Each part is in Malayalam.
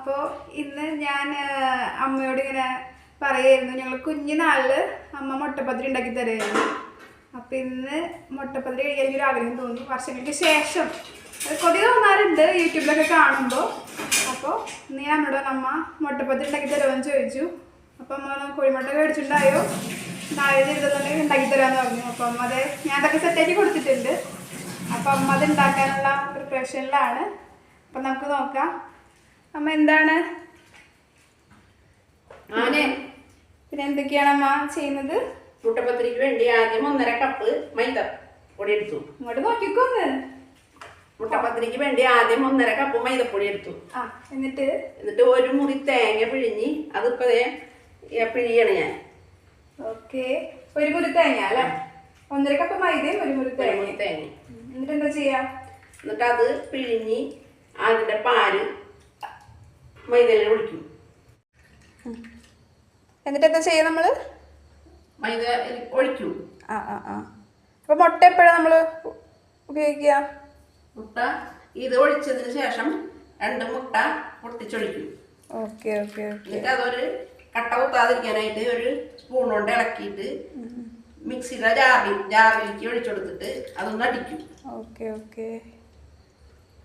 അപ്പോൾ ഇന്ന് ഞാൻ അമ്മയോട് ഇങ്ങനെ പറയായിരുന്നു. ഞങ്ങൾ കുഞ്ഞുനാളിൽ അമ്മ മുട്ടപ്പത്തിരി ഉണ്ടാക്കി തരുമായിരുന്നു അപ്പം ഇന്ന് മുട്ടപ്പത്തിരി കഴിക്കാൻ എനിക്കൊരു ആഗ്രഹം തോന്നി. വർഷങ്ങൾക്ക് ശേഷം. കൊതി തോന്നാറുണ്ട്. യൂട്യൂബിലൊക്കെ കാണുമ്പോൾ അപ്പോൾ ഇന്ന് ഞാൻ അമ്മയോട് അമ്മ മുട്ടപ്പത്തിരി ഉണ്ടാക്കി തരുമെന്ന് ചോദിച്ചു. അപ്പം അമ്മ കോഴിമുട്ട മേടിച്ചിട്ടുണ്ടായോ? നാളെ ഇരുന്നുണ്ടെങ്കിൽ ഉണ്ടാക്കി തരാമെന്ന് പറഞ്ഞു. അപ്പം അമ്മ അത് ഞാൻ അതൊക്കെ സെറ്റാക്കി കൊടുത്തിട്ടുണ്ട്. അപ്പം അമ്മ അത് ഉണ്ടാക്കാനുള്ള പ്രിപ്പറേഷനിലാണ് അപ്പം നമുക്ക് നോക്കാം. അമ്മ എന്താണ്? ആനെ. പിന്നെ എന്തൊക്കെയാണ് അമ്മ ചെയ്യുന്നത്? മുട്ടപ്പത്തിരിക്ക് വേണ്ടി ആദ്യം ഒന്നര കപ്പ് മൈദ പൊടി എടുത്തു. ഇങ്ങോട്ട് നോക്കിക്കോന്ന് മുട്ടപ്പത്തിരിക്ക് വേണ്ടി ആദ്യം ഒന്നര കപ്പ് മൈദപ്പൊടി എടുത്തു. എന്നിട്ട്? എന്നിട്ട് ഒരു മുറി തേങ്ങ പിഴിഞ്ഞ് അതിപ്പോ പിഴിയാണ് ഞാൻ. ഓക്കെ. ഒരു മുറി തേങ്ങ അല്ലേ? ഒന്നര കപ്പ് മൈദയും ഒരു മുറി തേങ്ങ തേങ്ങ എന്നിട്ട് എന്താ ചെയ്യാ? എന്നിട്ട് അത് പിഴിഞ്ഞ് അതിന്റെ പാൽ മൈദയിൽ ഒഴിക്കും. എന്നിട്ട് എന്താ ചെയ്യാ നമ്മൾ? മൈദ ഒഴിക്കും. ആ ആ ആ. അപ്പൊ മുട്ട എപ്പോഴാണ് നമ്മൾ ഉപയോഗിക്കുക? മുട്ട ഇത് ഒഴിച്ചതിന് ശേഷം രണ്ട് മുട്ട പൊട്ടിച്ചൊഴിക്കും. ഓക്കെ ഓക്കെ എന്നിട്ട് അതൊരു കട്ട കുത്താതിരിക്കാനായിട്ട് ഒരു സ്പൂൺ കൊണ്ട് ഇളക്കിയിട്ട് മിക്സിയുടെ ജാറിൽ ജാറിലേക്ക് ഒഴിച്ചു കൊടുത്തിട്ട് അതൊന്ന് അടിക്കും. Okay okay.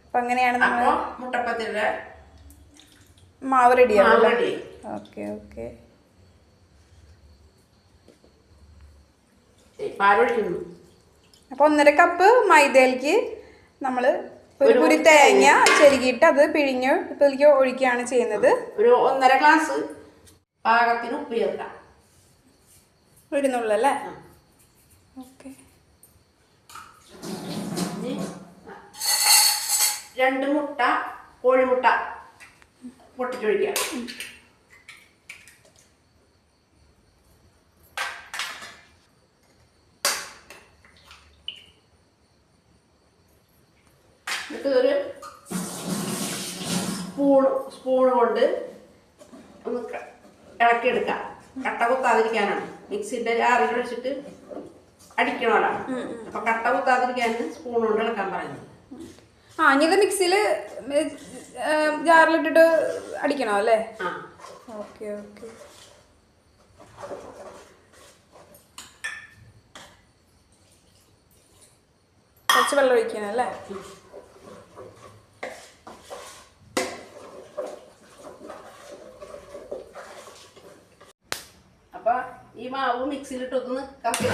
അപ്പൊ അങ്ങനെയാണ് നമ്മൾ അപ്പൊ മുട്ടപ്പത്തിയുടെ മാവ് റെഡിയാവും. Okay okay. ഏ, അപ്പൊ ഒന്നര കപ്പ് മൈദയിലേക്ക് നമ്മൾ ഒരു കുരി തേങ്ങ ചെരുകിയിട്ട് അത് പിഴിഞ്ഞ് ഇതിലേക്ക് ഒഴിക്കുകയാണ് ചെയ്യുന്നത്. ഒരു ഒന്നര ഗ്ലാസ് പാകത്തിന് ഉപ്പ് ചേർക്കാം. ഓക്കെ. രണ്ട് മുട്ട കോഴിമുട്ട പൊട്ടിച്ചൊഴിക്കുക. എന്നിട്ട് ഒരു സ്പൂൺ സ്പൂൺ കൊണ്ട് ഒന്ന് ഇളക്കിയെടുക്കാം. കട്ട കുത്താതിരിക്കാനാണ്. മിക്സിന്റെ ജാറിൽ ഒഴിച്ചിട്ട് അടിക്കണമല്ലോ അപ്പൊ കട്ട കുത്താതിരിക്കാൻ സ്പൂൺ കൊണ്ട് ഇളക്കാൻ പറയുന്നത്. ആ ഇനി ഇത് മിക്സിയിൽ ജാറിലിട്ടിട്ട് അടിക്കണോ അല്ലേ? Okay okay. കുറച്ച് വെള്ളം ഒഴിക്കണം അല്ലേ? അപ്പൊ ഈ മാവ് മിക്സിയിലിട്ടൊന്ന് കറക്കി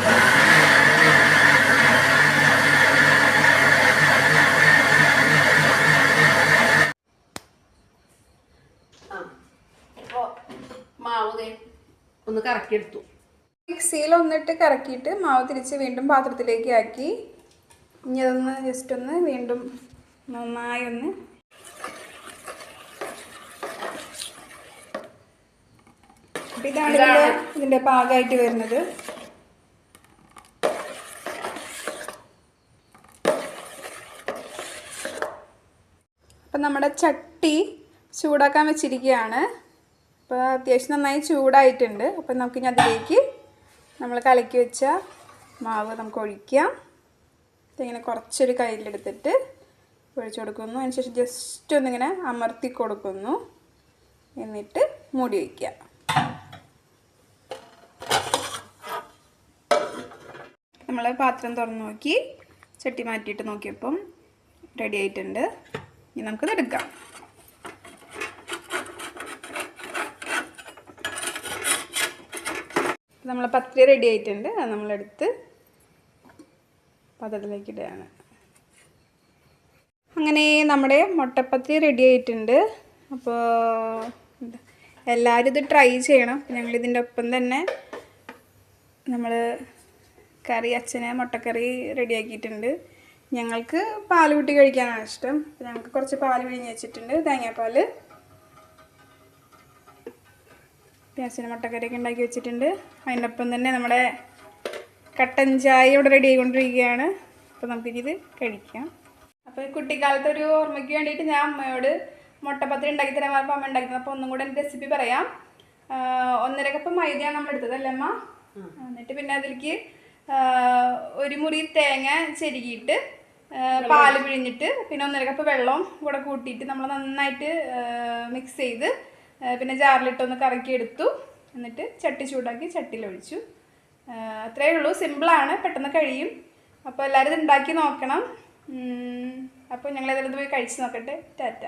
ആ ഇപ്പൊ മാവ് ദേ ഒന്ന് കറക്കിയെടുത്തു. മിക്സിയിൽ ഒന്നിട്ട് കറക്കിയിട്ട് മാവ് തിരിച്ച് വീണ്ടും പാത്രത്തിലേക്ക് ആക്കി. ഇനി അതൊന്ന് ജസ്റ്റ് ഒന്ന് വീണ്ടും നന്നായി ഒന്ന് ഇതാണ് ഇതിന്റെ ഇതിന്റെ പാകമായിട്ട് വരുന്നത്. അപ്പം നമ്മുടെ ചട്ടി ചൂടാക്കാൻ വെച്ചിരിക്കുകയാണ്. അപ്പോൾ അത്യാവശ്യം നന്നായി ചൂടായിട്ടുണ്ട്. അപ്പം നമുക്കിനി അതിലേക്ക് നമ്മൾ കലക്കി വെച്ച മാവ് നമുക്ക് ഒഴിക്കാം. ഇതിങ്ങനെ കുറച്ചൊരു കയ്യിലെടുത്തിട്ട് ഒഴിച്ചു കൊടുക്കുന്നു. അതിനുശേഷം ജസ്റ്റ് ഒന്നിങ്ങനെ അമർത്തി കൊടുക്കുന്നു. എന്നിട്ട് മൂടി വയ്ക്കുക നമ്മൾ പാത്രം തുറന്ന് നോക്കി. ചട്ടി മാറ്റിയിട്ട് നോക്കിയപ്പം റെഡി ആയിട്ടുണ്ട്. ഇനി നമുക്കിത് എടുക്കാം നമ്മൾ പത്തിരി റെഡി ആയിട്ടുണ്ട്. അത് നമ്മളെടുത്ത് പാത്രത്തിലേക്ക് ഇടുകയാണ് അങ്ങനെ നമ്മുടെ മുട്ടപ്പത്തിരി റെഡി ആയിട്ടുണ്ട്. അപ്പോൾ എല്ലാവരും ഇത് ട്രൈ ചെയ്യണം. ഞങ്ങൾ ഇതിന്റെ ഒപ്പം തന്നെ നമ്മൾ കറി അച്ഛന് മുട്ടക്കറി റെഡിയാക്കിയിട്ടുണ്ട് ഞങ്ങൾക്ക് പാൽ കൂട്ടി കഴിക്കാനാണ് ഇഷ്ടം. ഞങ്ങൾക്ക് കുറച്ച് പാൽ വിഴിഞ്ഞ് വെച്ചിട്ടുണ്ട്. തേങ്ങാപ്പാൽ പ്യാസിന് മുട്ടക്കറിയൊക്കെ ഉണ്ടാക്കി വെച്ചിട്ടുണ്ട്. അതിന്റെ ഒപ്പം തന്നെ നമ്മുടെ കട്ടൻ ചായ ഇവിടെ റെഡി ആയിക്കൊണ്ടിരിക്കുകയാണ്. അപ്പോൾ നമുക്കിത് കഴിക്കാം. അപ്പോൾ കുട്ടിക്കാലത്ത് ഒരു ഓർമ്മയ്ക്ക് വേണ്ടിയിട്ട് ഞാൻ അമ്മയോട് മുട്ടപ്പത്തിരി ഉണ്ടാക്കി തരാൻ പറഞ്ഞപ്പോൾ അമ്മ ഉണ്ടാക്കി അപ്പോൾ ഒന്നും കൂടെ എന്റെ റെസിപ്പി പറയാം. ഒന്നര കപ്പ് മൈദയാണ് നമ്മൾ എടുത്തത് അല്ലേ അമ്മ? എന്നിട്ട് പിന്നെ അതിലേക്ക് ഒരു മുറി തേങ്ങ ചെരുകിയിട്ട് പാൽ പിഴിഞ്ഞിട്ട് പിന്നെ ഒന്നര കപ്പ് വെള്ളം കൂടെ കൂട്ടിയിട്ട് നമ്മൾ നന്നായിട്ട് മിക്സ് ചെയ്ത് പിന്നെ ജാറിലിട്ടൊന്ന് കറക്കി എടുത്തു എന്നിട്ട് ചട്ടി ചൂടാക്കി ആ, അത്രയേ ഉള്ളൂ. സിമ്പിളാണ്. പെട്ടെന്ന് കഴിയും. അപ്പോൾ എല്ലാവരും ഇത് ഉണ്ടാക്കി നോക്കണം. അപ്പോൾ ഞങ്ങൾ പോയി കഴിച്ച് നോക്കട്ടെ. ടാറ്റ.